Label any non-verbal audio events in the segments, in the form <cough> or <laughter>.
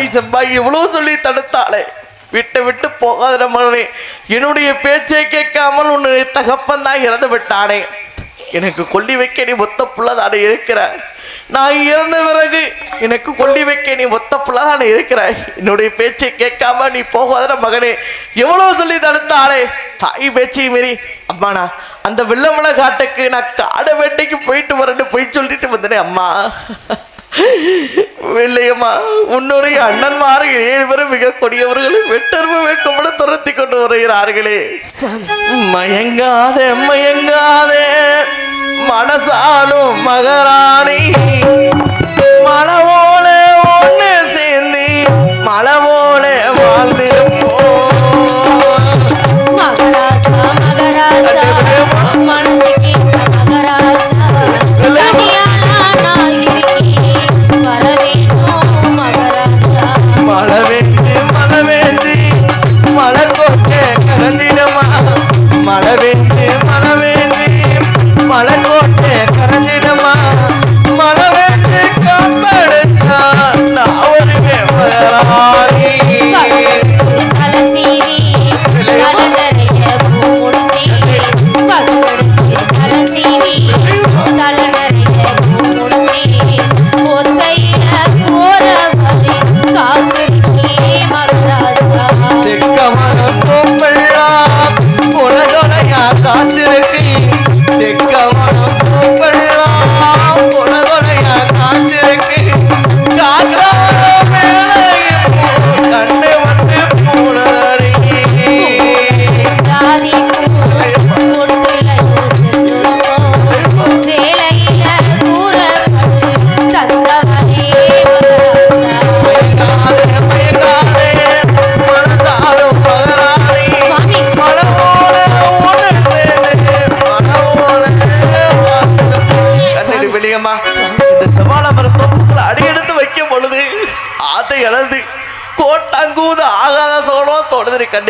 தாய் செம்பாய் இவ்வளவு சொல்லி தடுத்தாளே. விட்டு விட்டு போகாத மகனே என்னுடைய பேச்சை கேட்காமல் உன்னுடைய தகப்பன் தான் இறந்து விட்டானே எனக்கு கொல்லி வைக்க நீ ஒத்த புள்ளதான இருக்கிறாய். நான் இறந்த பிறகு எனக்கு கொல்லி வைக்க நீ ஒத்த புள்ளதான இருக்கிறாய். என்னுடைய பேச்சை கேட்காம நீ போகாத மகனே எவ்வளவு சொல்லி தடுத்தாளே. தாய் பேச்சை மீறி அம்மாண்ணா அந்த வெள்ளமலை காட்டுக்கு நான் காடை வேட்டைக்கு போயிட்டு வரேன்னு போய் சொல்லிட்டு வந்தனே அம்மா. வெள்ளையம்மா உன்னுடைய அண்ணன்மார் ஏழு பேரும் மிக கொடியவர்களை வெட்டர்வு வேட்கப்பட துரத்தி கொண்டு வருகிறார்களே. மயங்காதே மயங்காதே மனசாலும் மகராணி. மலவோல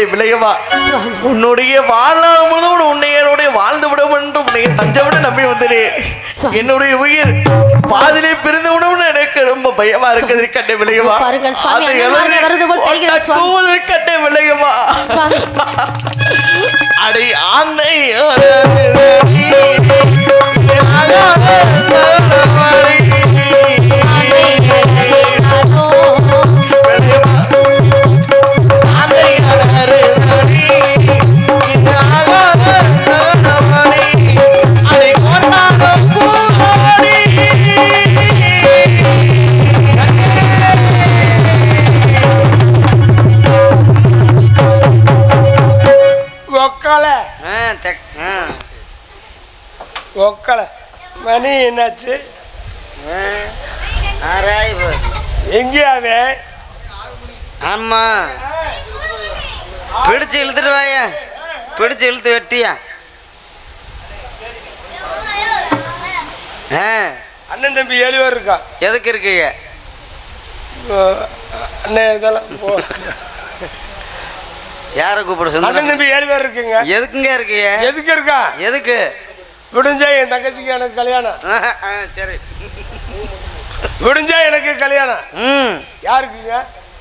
கண்டி விளையவா. உன்னுடைய வாழ்நாள் முழுவதும் உன்னை என்னுடைய வாழ்ந்து விடும் என்று உன்னை தஞ்சமிட்டு நம்பி வந்தனே. என்னுடைய உயிர் பாதிலே பிரிந்து விடும்னு எனக்கு ரொம்ப பயமா இருக்குது கண்டே விளையவா அதை எழுதி கண்டே விளையவா அடை ஆந்தை தெக்- ஒக்கலை. மணி என்னாச்சு. எங்கேயாவே? ஆமா. பிடிச்சு இழுத்துட்டு வாயா. பிடிச்சு இழுத்து வெட்டியா? ஆ. அண்ணன் தம்பி ஏழு பேர் இருக்கா? எதுக்கு இருக்கீங்க? அண்ணன் இதெல்லாம் போ. யாரை கூப்பிட அண்ணன் சொந்த தம்பி ஏழு பேர் இருக்குங்க. எதுக்குங்க இருக்கீங்க? எதுக்கு இருக்கா? எதுக்கு? விடிஞ்சா என் தங்கச்சிக்கு எனக்கு கல்யாணம். சரி. விடிஞ்சா எனக்கு கல்யாணம். ம். யாருக்குங்க?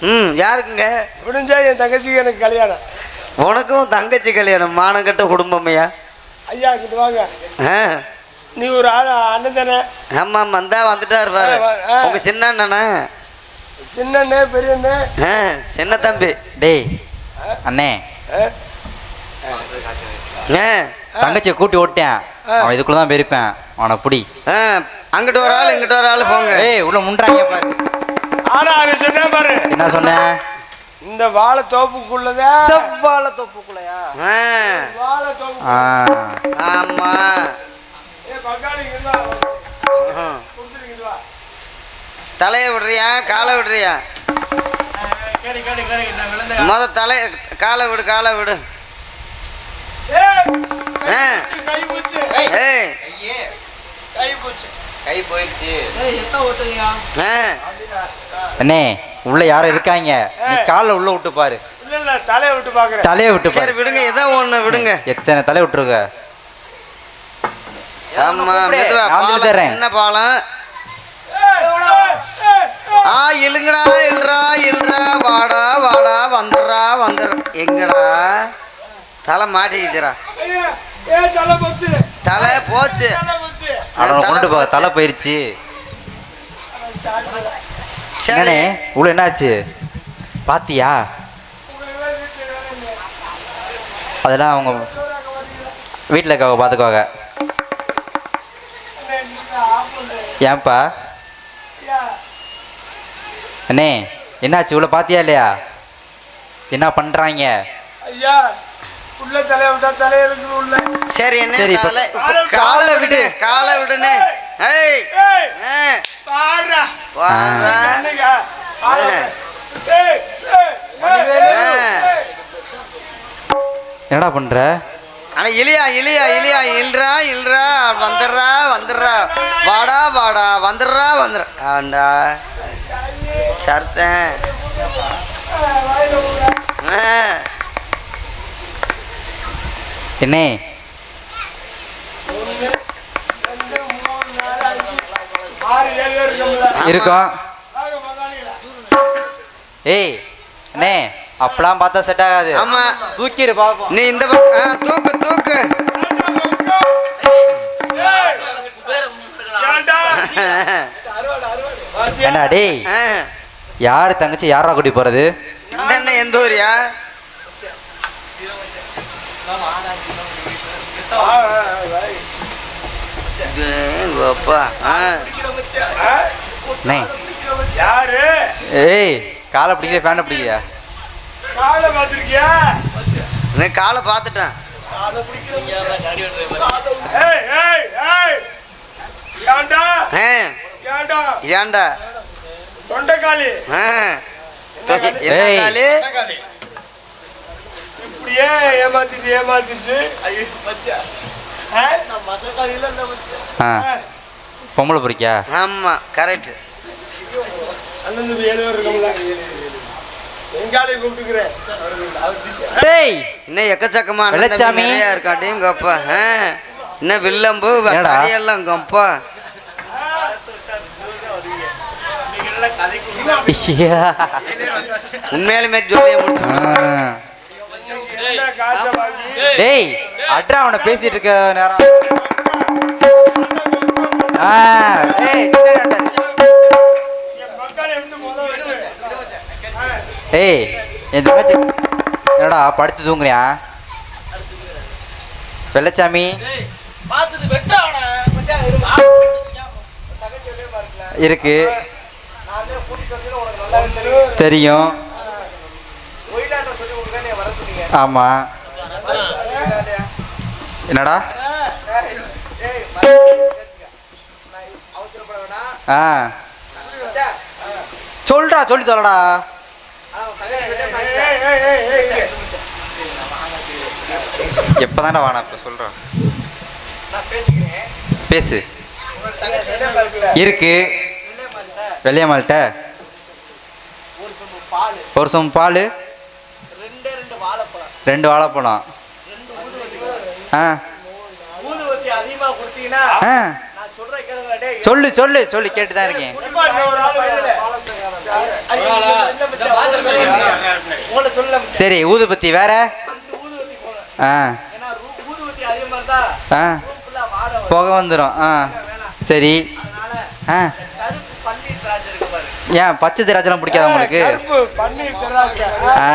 ம் யாருக்குங்க? விடிஞ்சா என் தங்கச்சிக்கு எனக்கு கல்யாணம். உனக்கும் தங்கச்சி கல்யாணம் மானங்கட்ட குடும்பமையா ஐயா கிட்ட வாங்க. நீ ஒரு ஆள் அண்ணன் தானே? ஆமா ஆமா இந்தா வந்துட்டாரு பாரு. ஆ, வா- ஆ. உங்க சின்ன அண்ணனா? சின்னண்ணே பெரியண்ணே ஆ, சின்ன தம்பி. டேய் அண்ணே. தங்கச்சியை கூட்டி ஓட்டேன் அவன் இதுக்குள்ள தான் போயிருப்பேன் அவனை புடி. ஆ அங்கிட்டு ஒரு ஆள் இங்கிட்டு ஒரு ஆள் போங்க. ஏய் உள்ள முன்றாங்க பாரு. ஆனா அவன் சொன்னேன் பாரு. என்ன சொன்னேன் இந்த வாழை தோப்புக்குள்ளதா? செவ்வாழ தொப்புக்குள்ளையா? ஆ. வாழை தோப்பு ஆமா. தலையை விடுறியா காலை விடுறியா? முத தலை காலை விடு காலை விடு. அண்ணே உள்ள யாரும் இருக்காங்க. நீ காலை உள்ள விட்டு பாரு. தலையை விட்டு பாக்குறேன். தலையை விட்டு சரி பாரு. விடுங்க ஏதோ ஒண்ணு விடுங்க. எத்தனை தலை விட்டுருக்க? ஆமா. மெதுவா பாலம். சின்ன பாலம். ஆ இழுங்கடா இழுறா இழு வந்துடுற எங்கடா? தலை மாட்டிக்கிச்சுடா. ஐயா, ஏ தலை போச்சு. தலை போச்சு கொண்டு போ. தலை போயிருச்சு. சரி. என்னண்ணே உள்ள என்னாச்சு? பாத்தியா? அதெல்லாம் அவங்க வீட்டில் இருக்காங்க பார்த்துக்குவாங்க ஏன்பா? அண்ணே என்னாச்சு? உள்ள பாத்தியா இல்லையா? என்ன பண்றாங்க? ஐயா உள்ள தலைய விட்டா தலைய இருக்குது உள்ள. சரி என்ன? சரி, இப்ப- தலை காலை காலை விடு காலை விடுனே ஏய். ஏய். என்னடா பண்ற? ஆனா இலியா இலியா இலியா இல்றா இல்றா வந்துடுறா வந்துடுறா. வாடா வாடா வந்துடுறா வந்துடுறா. ஆண்டா சர்த்தன். என்ன என்னே? இருக்கோம். ஏய் அண்ணே. அப்பெல்லாம் பார்த்தா செட் ஆகாது. ஆமா. தூக்கிடு பாப்போம். நீ இந்த பக்கம் ஆ, தூக்கு தூக்கு? <laughs> என்ன டேய்? ஆ, யார் தங்கச்சி யாரா கூட்டி போறது? என்ன எந்த ஊரியா? யாரு? ஏய் காலை பிடிக்கிற ஃபேனை பிடிக்கிறியா? காலை பார்த்திருக்கியா? நீ காலை பார்த்துட்டேன். ஏய் ஏய் ஏய். ஏன்டா? ஆ, ஏன்டா? ஏன்டா? தொண்டைக்காளி இப்படியே ஏமாத்திட்டு ஏமாத்திட்டு. பொம்பளை பொறிக்கா ஆமா கரெக்ட் அந்தந்த ஏழு பேர் இருக்கோம்ல இன்னும் எக்கச்சக்கமா வெள்ளச்சாமி. இருக்காட்டியும் கப்பா இன்னும் வில்லம்பு? எல்லாம் கப்பா உண்மையாலுமே ஜோலியை முடிச்சு. என்ன டேய் அட்ரா அவனை பேசிட்டு இருக்க நேரம். ஆ ஏய் ஏய் என் தங்கச்சி என்னடா படுத்து தூங்குறியா? வெள்ளச்சாமி. இருக்கு. தெரியும். ஆமா. என்னடா? ஆ. சொல்றா சொல்லி சொல்லடா எப்பதானே வாணா இப்ப சொல்றேன் பேசு. இருக்கு. வெள்ளையம்மாள்கிட்ட ஒரு சொம்பு பால். ரெண்டு வாழைப்பழம். ஆ. ஆ. சொல்லு சொல்லு சொல்லு கேட்டு தான் இருக்கேன். சரி ஊதுபத்தி வேற? ஆ. ஆ. புகை வந்துடும் ஆ. சரி. ஆ. ஏன் பச்சை திராட்சைலாம் பிடிக்காத உங்களுக்கு? ஆ.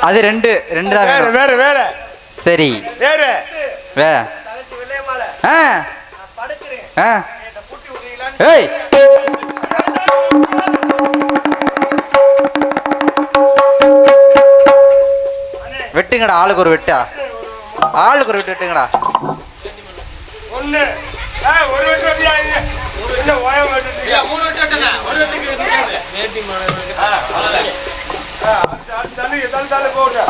அது ரெண்டு ரெண்டு தான் வேற வேற சரி. வேற. வே. ஆ. ஆ. ஏய். வெட்டுங்கடா ஆளுக்கு ஒரு வெட்டா. ஆளுக்கு ஒரு வெட்டு வெட்டுங்கடா. ஒண்ணு. ஏய், ஒரு வெட்டு வெட்டியா இது? என்ன ஓயம் வெட்டுறீங்க? ஆ, அடுத்து, அடுத்து தள்ளி, தள்ளி, தள்ளி போகுது.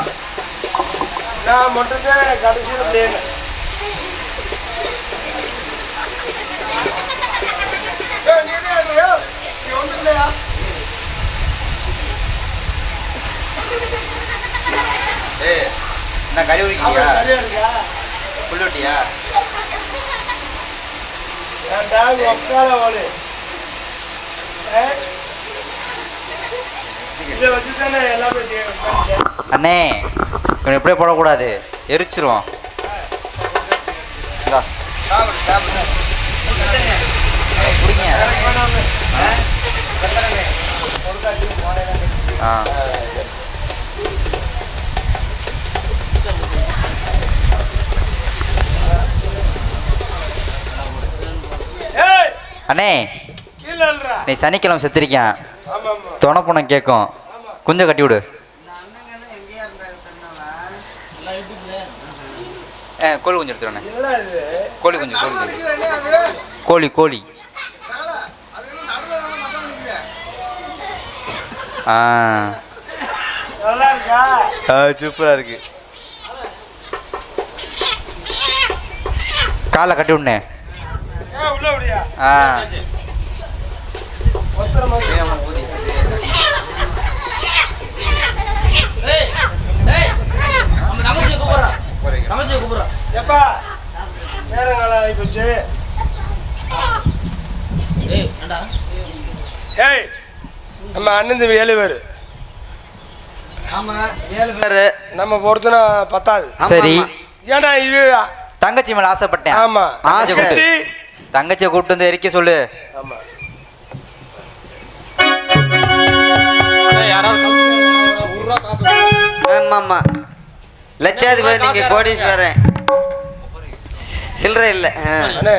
நான் மட்டும்தான் கடைசியில செய்யணும் ஒண்ணும் இல்லையா? ஏய் என்ன கறி அவன் உரிக்கிறியா சரியா இருக்கா? ஏ? இதை வச்சு தானே எல்லாமே செய்ய. அண்ணே இவனை இப்படியே போடக்கூடாது எரிச்சிருவோம் இந்தா. ஆ. அண்ணே நீ சனிக்கிழமை செத்துருக்கேன் ஆமா ஆமா துணை பணம் கேட்கும். குஞ்சம் கட்டி விடு. கோழி குஞ்சு எடுத்துருண்ணே கோழி குஞ்சு கோழி கோழி கோழி. ஆ. சூப்பராக இருக்கு. காலை கட்டி விடுனே ஏன் உள்ள விடியா ஆ. எப்பா? நேரம் காலம் ஆகி போச்சு ஏய் நம்ம அண்ணன் தம்பி ஏழு பேர். ஆமா ஏழு பேரு. நம்ம பொறுத்தனா பத்தாது. சரி. ஏன்டா இது? தங்கச்சி மேல ஆசைப்பட்டேன். ஆமா. ஆசைச்சி தங்கச்சியை கூப்பிட்டு வந்து எரிக்க சொல்லு. ஆமா. ஆமா ஆமா. லட்சாதிபதி நீங்க கோடீஸ்வரன். சில்லறை இல்லை. ஆ. அண்ணே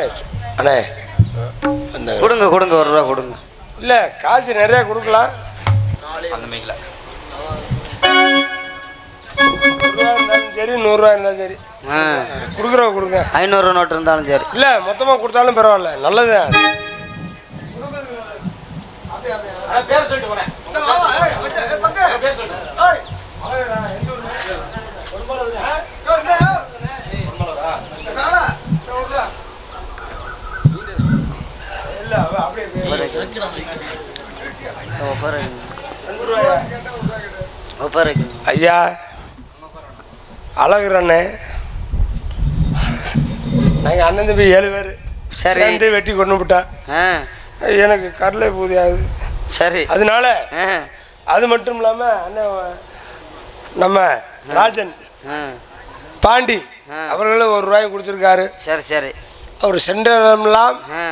அண்ணே. கொடுங்க கொடுங்க ஒரு ரூபா கொடுங்க. இல்ல காசு நிறைய கொடுக்கலாம். இருந்தாலும் சரி நூறுரூவா இருந்தாலும் சரி. ஆ. கொடுக்குறவங்க கொடுங்க. ஐநூறு நோட்டு இருந்தாலும் சரி. இல்ல மொத்தமா கொடுத்தாலும் பரவாயில்ல நல்லது இல்ல ஐயா அழகுறண்ணே நாங்கள் அண்ணன் தம்பி ஏழு பேர். சரி. வெட்டி கொண்டு விட்டா. எனக்கு கரலை பூதி ஆகுது சரி. அதனால அது மட்டும் இல்லாமல் அண்ணன் நம்ம ராஜன் பாண்டி. அவர்களும் ஒரு ரூபாய் கொடுத்துருக்காரு. சரி சரி. அவர் சென்றதெல்லாம் ஆ.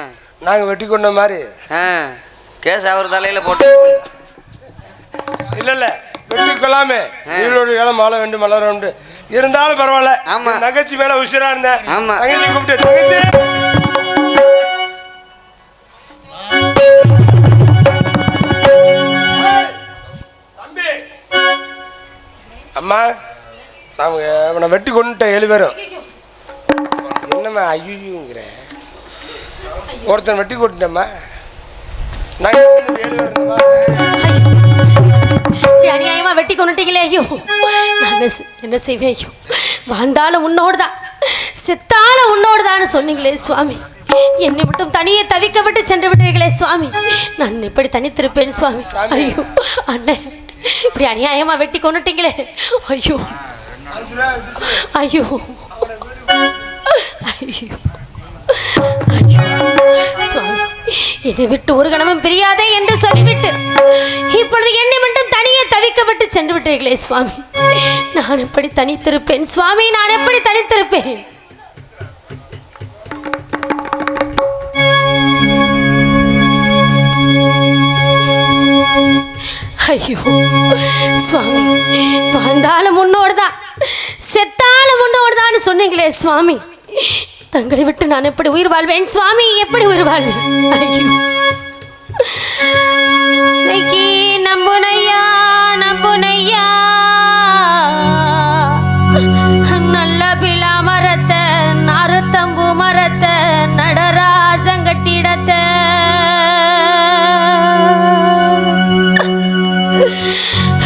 நாங்கள் வெட்டி கொண்ட மாதிரி கேஸ் அவர் தலையில் போட்டு இல்லை இல்லை. வெட்டி கொள்ளாமே நீரோடு ஏலம் மாலை வேண்டும் மலர வேண்டும். இருந்தாலும் பரவாயில்ல. ஆமா. என் தங்கச்சி மேல உசிரா இருந்தேன் ஆமா. தங்கச்சி கூப்பிட்டு தங்கச்சி! அம்மா நாம அவனை வெட்டி கொண்டுட்டேன் ஏழு பேரும். என்னம்மா ஐயோங்கிற ஒருத்தன் வெட்டி கொண்டுட்டேம்மா நாங்கள் ஏழு பேர் இருந்தோம்மா இப்படி அநியாயமா வெட்டி கொண்டுட்டீங்களே ஐயோ. என்ன செய்வேன் ஐயோ. வாழ்ந்தாலும் உன்னோடு தான் உன்னோடு தான் சொன்னீங்களே சுவாமி. என்னை மட்டும் தனியே தவிக்க விட்டு சென்று விட்டீர்களே சுவாமி. நான் எப்படி தனித்திருப்பேன் சுவாமி. ஐயோ அண்ணே. இப்படி அநியாயமா வெட்டி கொண்டுட்டீங்களே. ஐயோ. ஐயோ. ஐயோ. ஐயோ. சுவாமி. இதை விட்டு ஒரு கணமும் பிரியாதே என்று சொல்லிவிட்டு இப்பொழுது என்னை மட்டும் தனியே தவிக்க விட்டு சென்று விட்டீர்களே சுவாமி. நான் எப்படி தனித்திருப்பேன்? சுவாமி நான் எப்படி தனித்திருப்பேன்? ஐயோ சுவாமி வாழ்ந்தாலும் உன்னோடு தான் செத்தாலும் உன்னோடு தான் சொன்னீங்களே சுவாமி. தங்களை விட்டு நான் எப்படி உயிர் வாழ்வேன்? சுவாமி எப்படி உயிர் வாழ்வேன் இன்னைக்கு நம்புனையா நம்புனையா. நல்ல பிலா மரத்தை நாரத்தம்பு மரத்தை நடராசங்கட்டிடத்தை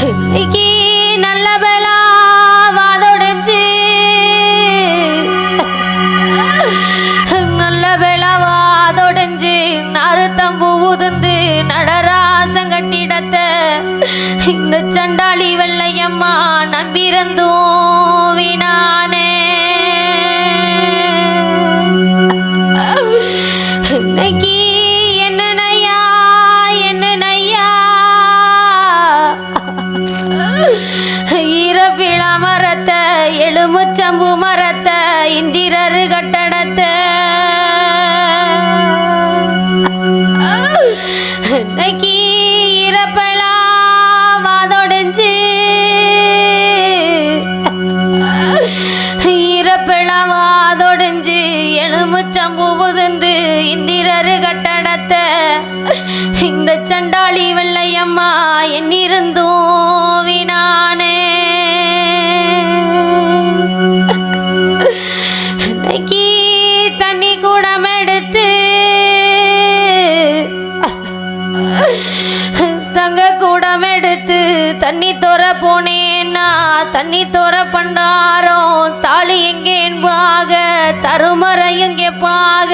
இன்னைக்கு வாதொடைஞ்சு நறுத்தம்பு உதிர்ந்து நடராசம் கட்டிடத்த இந்த சண்டாளி வெள்ளையம்மா நம்பியிருந்தோம் வினானே இன்னைக்கு என்னனையா என்னனையா மரத்தை எலுமுச்சம்பு மரத்தை இந்திரரு கட்டடத்தை இன்னைக்கு வாதொடைஞ்சு இறப்பெல்லாம் வாதொடைஞ்சு எலுமுச்சம்பு புதுந்து இந்திரரு கட்டடத்தை. இந்த சண்டாளி வெள்ளையம்மா என்னிருந்தும் வினானே தங்க கூடம் எடுத்து தண்ணி தோற போனேன்னா தண்ணி தோற பண்டாரம் தாலி எங்கே என்பாக தருமறை எங்கே பாக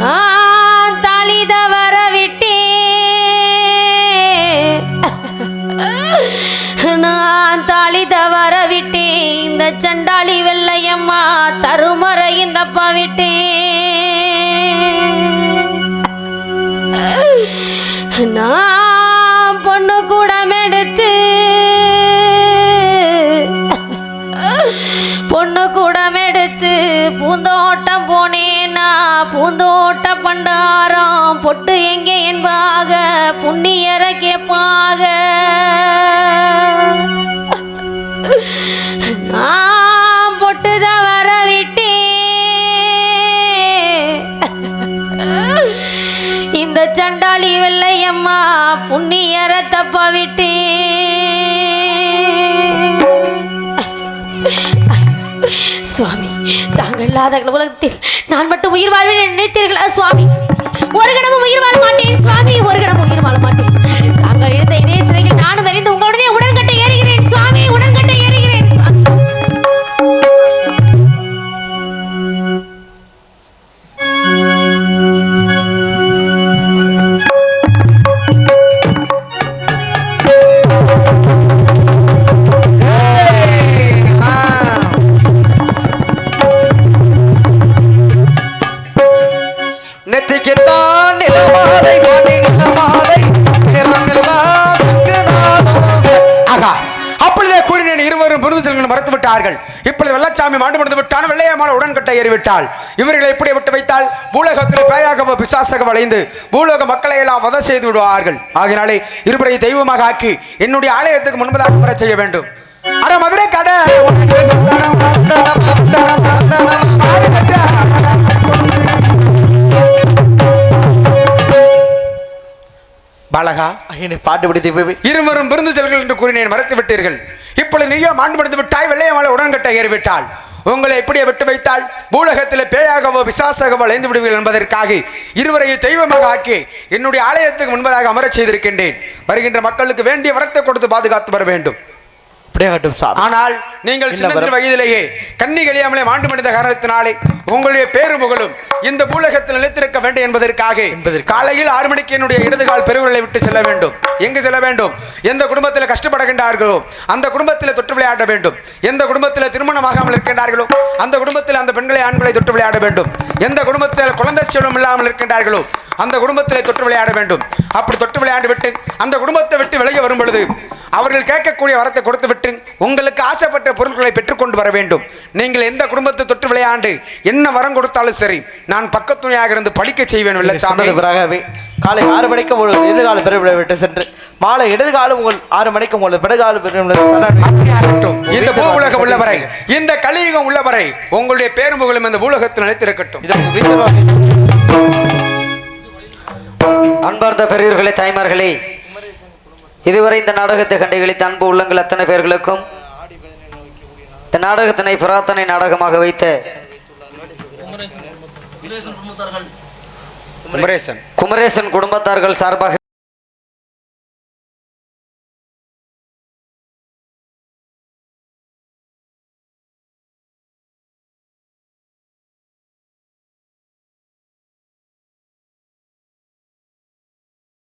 நான் தாலி தவற விட்டேன். நான் தாலி தவற விட்டேன். இந்த சண்டாளி வெள்ளையம்மா தருமறை இந்த விட்டேன். நான் பொண்ணு கூடம் எடுத்து பொண்ணு கூடம் எடுத்து பூந்தோட்டம் போனேனா பூந்தோட்ட பண்டாரம் பொட்டு எங்கே என்பாக புண்ணியர கேட்பாக. நான் பொட்டு தவற இந்த சண்டாளி வெள்ளையம்மா புண்ணியர தப்ப விட்டேன் சுவாமி தாங்கள் இல்லாத உலகத்தில் நான் மட்டும் உயிர் வாழ்வேன் நினைத்தீர்களா சுவாமி? ஒரு கணமும் உயிர் வாழ மாட்டேன் சுவாமி ஒரு கணமும் உயிர் வாழ மாட்டேன். தாங்கள் இருந்த இதே சிறையில் நானும் அறிந்து உங்கள் இப்பொழுது மாண்டு முடிந்து விட்டான் வெள்ளையம்மாள் உடன்கட்டை ஏறிவிட்டாள். இவர்களை எப்படி விட்டு வைத்தால்? பூலோகத்தில் பேயாக பிசாசக வளைந்து பூலோக மக்களை எல்லாம் வதை செய்து விடுவார்கள். ஆகினாலே இருவரை தெய்வமாக ஆக்கி என்னுடைய ஆலயத்துக்கு முன்பதாக வர செய்ய வேண்டும். அட மதுரை கடை! பாலகா பாட்டு பிடி இருவரும் விருந்து செல்கள் என்று கூறினேன் மறைத்து விட்டீர்கள். இப்பொழுது நீயோ மாண்டு முடிந்து விட்டாய் வெள்ளையமலை உடன்கட்ட ஏறிவிட்டாள். உங்களை எப்படியே விட்டு வைத்தால் பூலகத்தில் பேயாகவோ விசாசாகவோ அலைந்து விடுவீர்கள் என்பதற்காக இருவரையும் தெய்வமாக ஆக்கி என்னுடைய ஆலயத்துக்கு முன்பதாக அமரச் செய்திருக்கின்றேன். வருகின்ற மக்களுக்கு வேண்டிய வரத்தை கொடுத்து பாதுகாத்து வர வேண்டும். அப்படியே கட்டும் சாமி ஆனால் நீங்கள் சின்ன? வயதிலேயே கண்ணி கழியாமலே மாண்டு மனித காரணத்தினாலே உங்களுடைய பேரு புகழும் இந்த பூலகத்தில் நிலைத்திருக்க வேண்டும் என்பதற்காக என்பதற்காக. காலையில் ஆறு மணிக்கு என்னுடைய இடதுகால் பெருவிரலை விட்டு செல்ல வேண்டும். எங்கு செல்ல வேண்டும்? எந்த குடும்பத்தில் கஷ்டப்படுகின்றார்களோ அந்த குடும்பத்தில் தொட்டு விளையாட வேண்டும். எந்த குடும்பத்தில் திருமணமாகாமல் இருக்கின்றார்களோ அந்த குடும்பத்தில் அந்த பெண்களை ஆண்களை தொட்டு விளையாட வேண்டும். எந்த குடும்பத்தில் குழந்தை செல்வம் இல்லாமல் இருக்கின்றார்களோ அந்த குடும்பத்தில் தொட்டு விளையாட வேண்டும். அப்படி தொட்டு விளையாண்டு விட்டு அந்த குடும்பத்தை விட்டு விலகி வரும் பொழுது அவர்கள் கேட்கக்கூடிய வரத்தை கொடுத்து விட்டு உங்களுக்கு ஆசைப்பட்ட பொருட்களை பெற்றுக்கொண்டு வர வேண்டும். நீங்கள் எந்த குடும்பத்தை தொட்டு விளையாண்டு என்ன வரம் கொடுத்தாலும் சரி நான் பக்கத்துணையாக இருந்து பழிக்க செய்வேன் வெள்ளச்சாமி காலை ஆறு மணிக்கு உங்கள் எதிர்கால பெருவிழை விட்டு சென்று மாலை இடதுகாலம் உங்கள் ஆறு மணிக்கு உங்கள் பிறகால பெருவிழை அப்படியாகட்டும். இந்த பூ உலகம் உள்ளவரை இந்த கலியுகம் உள்ளவரை உங்களுடைய பேரும் புகழும் இந்த பூலகத்தில் நிலைத்திருக்கட்டும். அன்பார்ந்த பெரியவர்களே தாய்மார்களே இதுவரை இந்த நாடகத்தை கண்டுகளித்த அன்பு உள்ளங்கள் அத்தனை பேர்களுக்கும் இந்த நாடகத்தினை பிரார்த்தனை நாடகமாக வைத்த குமரேசன் குமரேசன் குடும்பத்தார்கள் சார்பாக